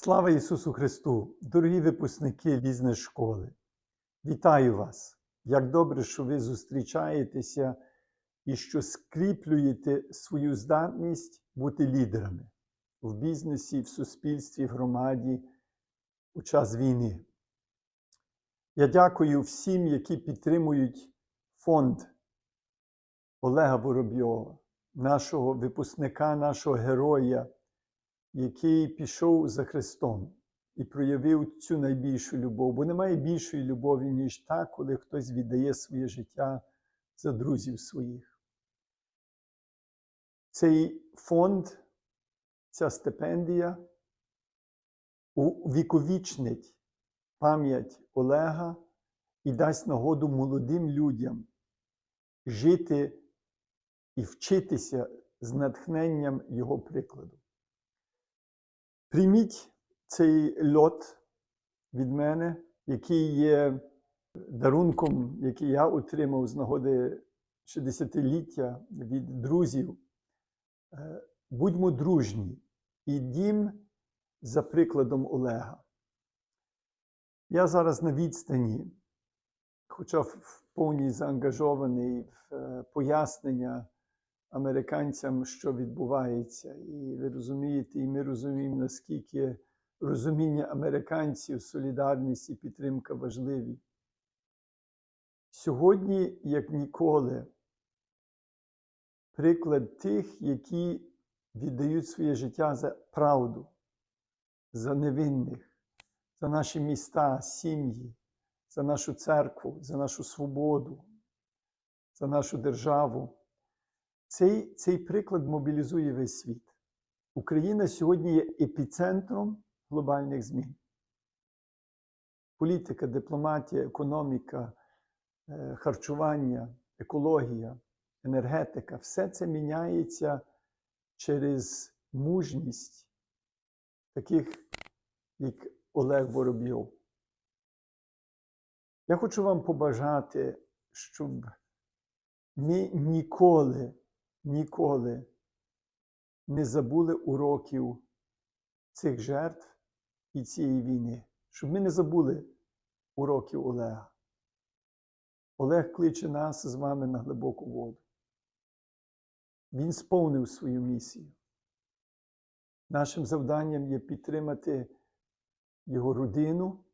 Слава Ісусу Христу! Дорогі випускники бізнес школи! Вітаю вас! Як добре, що ви зустрічаєтеся і що скріплюєте свою здатність бути лідерами в бізнесі, в суспільстві, в громаді у час війни. Я дякую всім, які підтримують фонд Олега Воробйова, нашого випускника, нашого героя який пішов за Христом і проявив цю найбільшу любов. Бо немає більшої любові, ніж та, коли хтось віддає своє життя за друзів своїх. Цей фонд, ця стипендія увіковічнить пам'ять Олега і дасть нагоду молодим людям жити і вчитися з натхненням його прикладу. Прийміть цей льот від мене, який є дарунком, який я отримав з нагоди 60-ліття від друзів. Е, Будьмо дружні і дім за прикладом Олега. Я зараз на відстані, хоча в повній заангажований в е, пояснення американцям, що відбувається. І ви розумієте, і ми розуміємо, наскільки розуміння американців, солідарність і підтримка важливі. Сьогодні, як ніколи, приклад тих, які віддають своє життя за правду, за невинних, за наші міста, сім'ї, за нашу церкву, за нашу свободу, за нашу державу. Цей, цей приклад мобілізує весь світ. Україна сьогодні є епіцентром глобальних змін. Політика, дипломатія, економіка, е, харчування, екологія, енергетика все це міняється через мужність таких, як Олег Воробйов. Я хочу вам побажати, щоб ми ніколи ніколи не забули уроків цих жертв і цієї війни, щоб ми не забули уроків Олега. Олег кличе нас з вами на глибоку воду. Він сповнив свою місію. Нашим завданням є підтримати його родину,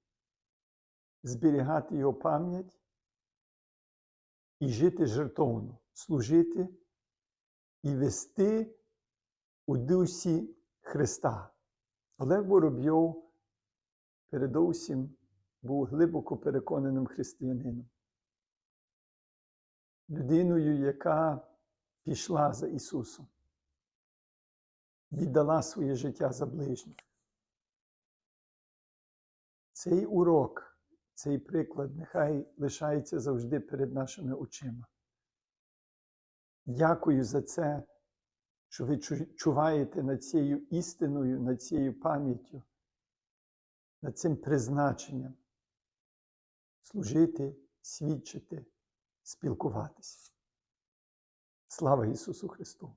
зберігати його пам'ять і жити жертовно, служити і вести у дусі Христа. Олег Воробйов передовсім був глибоко переконаним християнином, людиною, яка пішла за Ісусом, віддала своє життя за ближніх. Цей урок, цей приклад нехай лишається завжди перед нашими очима. Дякую за це, що ви чуваєте над цією істиною, над цією пам'яттю, над цим призначенням служити, свідчити, спілкуватися. Слава Ісусу Христу!